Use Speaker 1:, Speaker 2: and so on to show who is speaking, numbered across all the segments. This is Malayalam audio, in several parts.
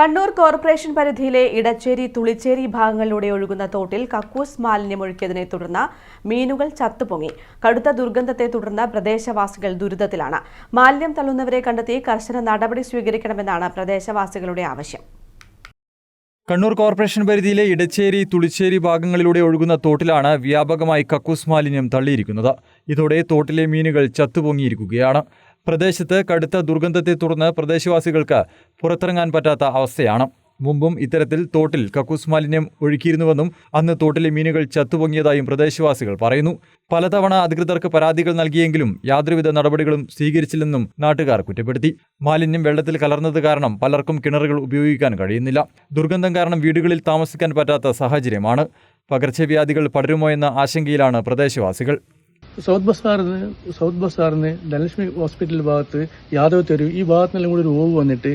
Speaker 1: കണ്ണൂർ കോർപ്പറേഷൻ പരിധിയിലെ ഇടച്ചേരി തുളിച്ചേരി ഭാഗങ്ങളിലൂടെ ഒഴുകുന്ന തോട്ടിൽ കക്കൂസ് മാലിന്യമൊഴുക്കിയതിനെ തുടർന്ന് മീനുകൾ ചത്തുപൊങ്ങി. കടുത്ത ദുർഗന്ധത്തെ തുടർന്ന് പ്രദേശവാസികൾ ദുരിതത്തിലാണ്. മാലിന്യം തള്ളുന്നവരെ കണ്ടെത്തി കർശന നടപടി സ്വീകരിക്കണമെന്നാണ് പ്രദേശവാസികളുടെ ആവശ്യം.
Speaker 2: കണ്ണൂർ കോർപ്പറേഷൻ പരിധിയിലെ ഇടച്ചേരി തുളിച്ചേരി ഭാഗങ്ങളിലൂടെ ഒഴുകുന്ന തോട്ടിലാണ് വ്യാപകമായി കക്കൂസ് മാലിന്യം തള്ളിയിരിക്കുന്നത്. ഇതോടെ തോട്ടിലെ മീനുകൾ ചത്തുപൊങ്ങിയിരിക്കുകയാണ്. പ്രദേശത്ത് കടുത്ത ദുർഗന്ധത്തെ തുടർന്ന് പ്രദേശവാസികൾക്ക് പുറത്തിറങ്ങാൻ പറ്റാത്ത അവസ്ഥയാണ്. മുമ്പും ഇത്തരത്തിൽ തോട്ടിൽ കക്കൂസ് മാലിന്യം ഒഴുക്കിയിരുന്നുവെന്നും അന്ന് തോട്ടിലെ മീനുകൾ ചത്തുപൊങ്ങിയതായും പ്രദേശവാസികൾ പറയുന്നു. പലതവണ അധികൃതർക്ക് പരാതികൾ നൽകിയെങ്കിലും യാതൊരുവിധ നടപടികളും സ്വീകരിച്ചില്ലെന്നും നാട്ടുകാർ കുറ്റപ്പെടുത്തി. മാലിന്യം വെള്ളത്തിൽ കലർന്നത് കാരണം പലർക്കും കിണറുകൾ ഉപയോഗിക്കാൻ കഴിയുന്നില്ല. ദുർഗന്ധം കാരണം വീടുകളിൽ താമസിക്കാൻ പറ്റാത്ത സാഹചര്യമാണ്. പകർച്ചവ്യാധികൾ പടരുമോ എന്ന ആശങ്കയിലാണ് പ്രദേശവാസികൾ.
Speaker 3: സൗത്ത് ബസാറിന് സൗത്ത് ബസാറിന് ധനലക്ഷ്മി ഹോസ്പിറ്റൽ ഭാഗത്ത് യാദവ് തെരു ഈ ഭാഗത്തിനെല്ലാം കൂടി ഒരു ഓവ് വന്നിട്ട്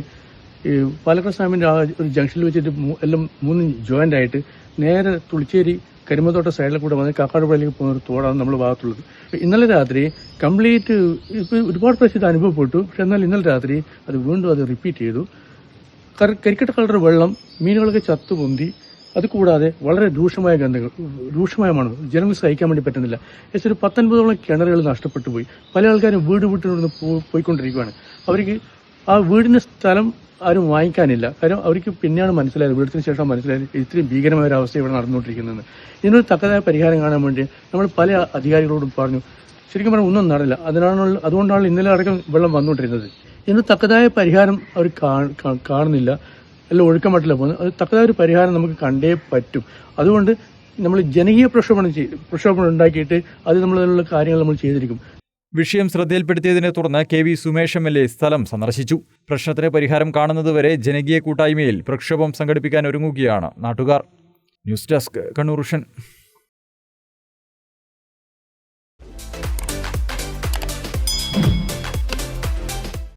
Speaker 3: ഈ പാലക്കാട് സ്വാമിന്റെ ആ ഒരു ജംഗ്ഷനിൽ വെച്ചിട്ട് എല്ലാം മൂന്ന് ജോയിന്റ് ആയിട്ട് നേരെ തുളിച്ചേരി കരിമത്തോട്ട സൈഡിൽ കൂടെ വന്ന് കാക്കാടുപുഴയിലേക്ക് പോകുന്ന ഒരു തോടാണ് നമ്മുടെ ഭാഗത്തുള്ളത്. ഇന്നലെ രാത്രി കംപ്ലീറ്റ് ഇപ്പോൾ ഒരുപാട് ഇത് അനുഭവപ്പെട്ടു. പക്ഷെ എന്നാൽ ഇന്നലെ രാത്രി അത് വീണ്ടും അത് റിപ്പീറ്റ് ചെയ്തു. കരിക്കട്ട കളർ വെള്ളം മീനുകളൊക്കെ ചത്തുപൊന്തി അതുകൂടാതെ വളരെ രൂക്ഷമായ ഗന്ധങ്ങൾ രൂക്ഷമായ മണം ജനങ്ങൾ സഹിക്കാൻ വേണ്ടി പറ്റുന്നില്ല. ഏകദേശം ഒരു പത്തൊൻപതോളം കിണറുകൾ നഷ്ടപ്പെട്ടു പോയി. പല ആൾക്കാരും വീട് വീട്ടിലൊന്ന് പോയിക്കൊണ്ടിരിക്കുകയാണ് അവർക്ക് ആ വീടിന്റെ സ്ഥലം ആരും വാങ്ങിക്കാനില്ല. കാര്യം അവർക്ക് പിന്നെയാണ് മനസ്സിലായത്. വീടത്തിന് ശേഷം മനസ്സിലായത് ഇത്രയും ഭീകരമായ ഒരു അവസ്ഥ ഇവിടെ നടന്നുകൊണ്ടിരിക്കുന്നത് ഇതിനൊരു തക്കതായ പരിഹാരം കാണാൻ വേണ്ടി നമ്മൾ പല അധികാരികളോടും പറഞ്ഞു ശരിക്കും പറഞ്ഞാൽ ഒന്നും നടന്നില്ല. അതിനാണുള്ള അതുകൊണ്ടാണ് ഇന്നലെ അടക്കം വെള്ളം വന്നുകൊണ്ടിരുന്നത്. ഇതിന് തക്കതായ പരിഹാരം അവർ കാണുന്നില്ല. എല്ലാം പറ്റില്ല. പോകുന്നത് അത് തക്കതായ ഒരു പരിഹാരം നമുക്ക് കണ്ടേ പറ്റും. അതുകൊണ്ട് നമ്മൾ ജനകീയ പ്രക്ഷോഭണം ചെയ്ത് പ്രക്ഷോഭണം ഉണ്ടാക്കിയിട്ട് അത് നമ്മളുള്ള കാര്യങ്ങൾ നമ്മൾ ചെയ്തിരിക്കും.
Speaker 2: വിഷയം ശ്രദ്ധയിൽപ്പെടുത്തിയതിനെ തുടർന്ന് K V Sumesh M L A സ്ഥലം സന്ദർശിച്ചു. പ്രശ്നത്തിന് പരിഹാരം കാണുന്നതുവരെ ജനകീയ കൂട്ടായ്മയിൽ പ്രക്ഷോഭം സംഘടിപ്പിക്കാൻ ഒരുങ്ങുകയാണ് നാട്ടുകാർ. News desk Kannur